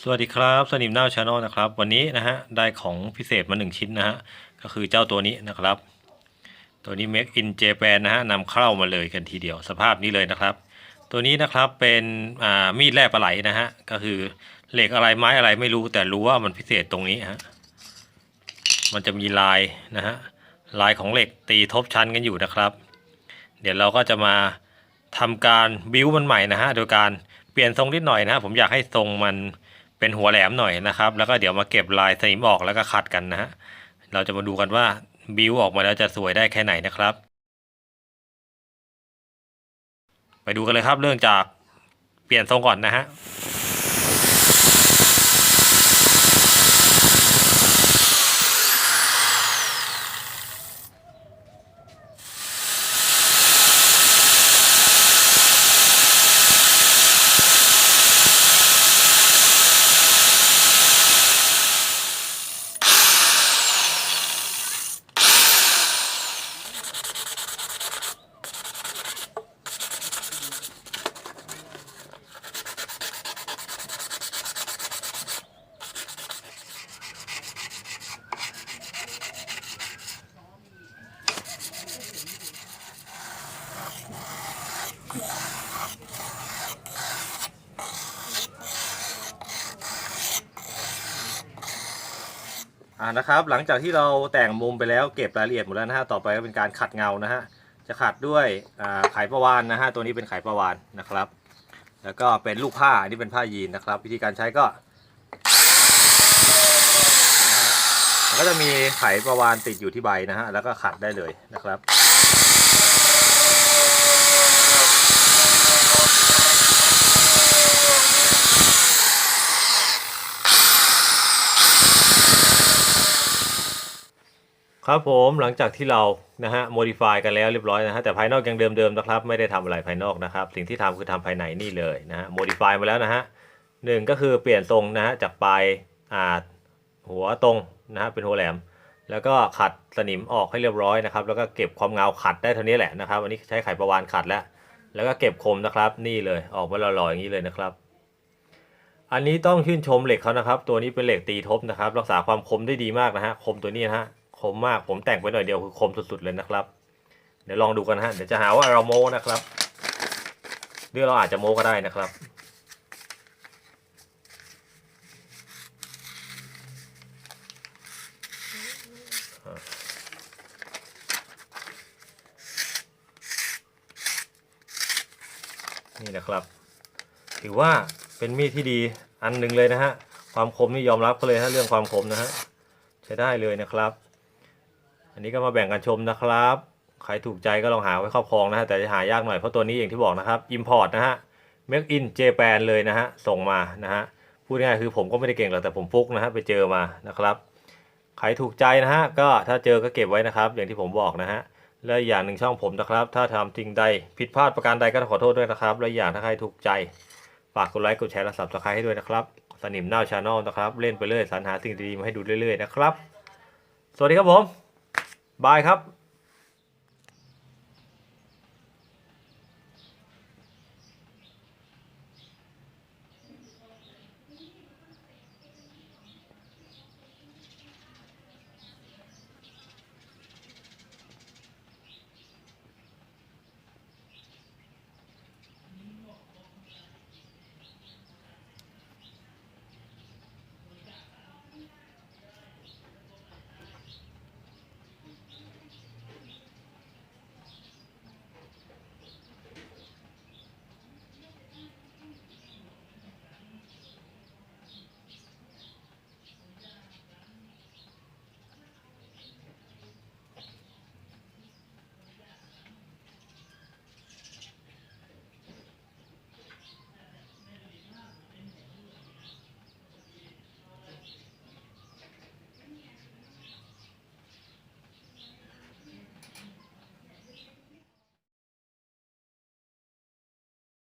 สวัสดีครับสนิมหน้าชาแนลนะครับ วันนี้นะฮะได้ของพิเศษมาหนึ่งชิ้นนะฮะก็คือเจ้าตัวนี้นะครับ ตัวนี้ Make in Japan นะฮะนำเข้ามาเลยกันทีเดียวสภาพนี้เลยนะครับ ตัวนี้นะครับเป็นอ่ามีดแร่ปลาไหลนะฮะก็คือเหล็กอะไรไม้อะไรไม่รู้แต่รู้ว่ามันพิเศษตรงนี้ฮะมันจะมีลายนะฮะลายของเหล็กตีทบชั้นกันอยู่นะครับ เดี๋ยวเราก็จะมาทำการบิวมันใหม่นะฮะโดยการเปลี่ยนทรงนิดหน่อยนะฮะผมอยากให้ทรงมัน เป็นหัวแหลมหน่อยนะครับ แล้วก็เดี๋ยวมาเก็บลายสนิมออกแล้วก็ขัดกันนะฮะเราจะมาดูกันว่าบิวออกมาแล้วจะสวยได้แค่ไหนนะครับ ไปดูกันเลยครับเรื่องจากเปลี่ยนทรงก่อนนะฮะ อ่านะครับ หลังจากที่เราแต่งมุมไปแล้วเก็บรายละเอียดหมดแล้วนะฮะต่อไปก็เป็นการขัดเงานะฮะจะขัดด้วยอ่าไขประวานนะฮะตัวนี้เป็นไขประวานนะครับ แล้วก็เป็นลูกผ้าอันนี้เป็นผ้ายีนนะครับ วิธีการใช้ก็มันก็จะมีไขประวานติดอยู่ที่ใบนะฮะแล้วก็ขัดได้เลยนะครับ ครับผมหลังจากที่เรานะฮะโมดิฟายกันแล้วเรียบร้อยนะฮะแต่ภายนอกยังเดิมๆนะครับ ไม่ได้ทำอะไรภายนอกนะครับ สิ่งที่ทำคือทำภายในนี่เลยนะฮะโมดิฟายมาแล้วนะฮะหนึ่งก็คือเปลี่ยนทรงนะฮะจากปลายอ่าหัวตรงนะฮะเป็นหัวแหลม แล้วก็ขัดสนิมออกให้เรียบร้อยนะครับ แล้วก็เก็บความเงาขัดได้เท่านี้แหละนะครับอันนี้ใช้ไขประวานขัดแล้ว แล้วก็เก็บคมนะครับ นี่เลยออกมาหล่อๆอย่างนี้เลยนะครับ อันนี้ต้องชื่นชมเหล็กเขานะครับ ตัวนี้เป็นเหล็กตีทบนะครับ รักษาความคมได้ดีมากนะฮะคมตัวนี้นะฮะ คมมากผมแต่งไปหน่อยเดียวคือคมสุดๆเลยนะครับ เดี๋ยวลองดูกันฮะเดี๋ยวจะหาว่าเราโม้นะครับหรือเราอาจจะโม้ก็ได้นะครับนี่นะครับ ถือว่าเป็นมีดที่ดีอันหนึ่งเลยนะฮะ ความคมนี่ยอมรับเขาเลยฮะเรื่องความคมนะฮะ ใช้ได้เลยนะครับ อันนี้ก็มาแบ่งกันชมนะครับ ใครถูกใจก็ลองหาไว้ครอบครองนะฮะ แต่จะหายากหน่อยเพราะตัวนี้อย่างที่บอกนะครับ Import นะฮะ Make in Japan เลยนะฮะ ส่งมานะฮะ พูดง่ายคือผมก็ไม่ได้เก่งหรอกแต่ผมฟุกนะฮะไปเจอมานะครับใครถูกใจนะฮะ ก็ถ้าเจอก็เก็บไว้นะครับ อย่างที่ผมบอกนะฮะ และอย่างหนึ่งช่องผมนะครับ ถ้าทำสิ่งใดผิดพลาดประการใดก็ขอโทษด้วยนะครับ และอย่างถ้าใครถูกใจฝากกดไลค์กดแชร์และ subscribe ให้ด้วยนะครับ สนิมหน้าชาแนลนะครับ เล่นไปเรื่อยสรรหาสิ่งดีๆมาให้ดูเรื่อยๆนะครับ สวัสดีครับผม บายครับ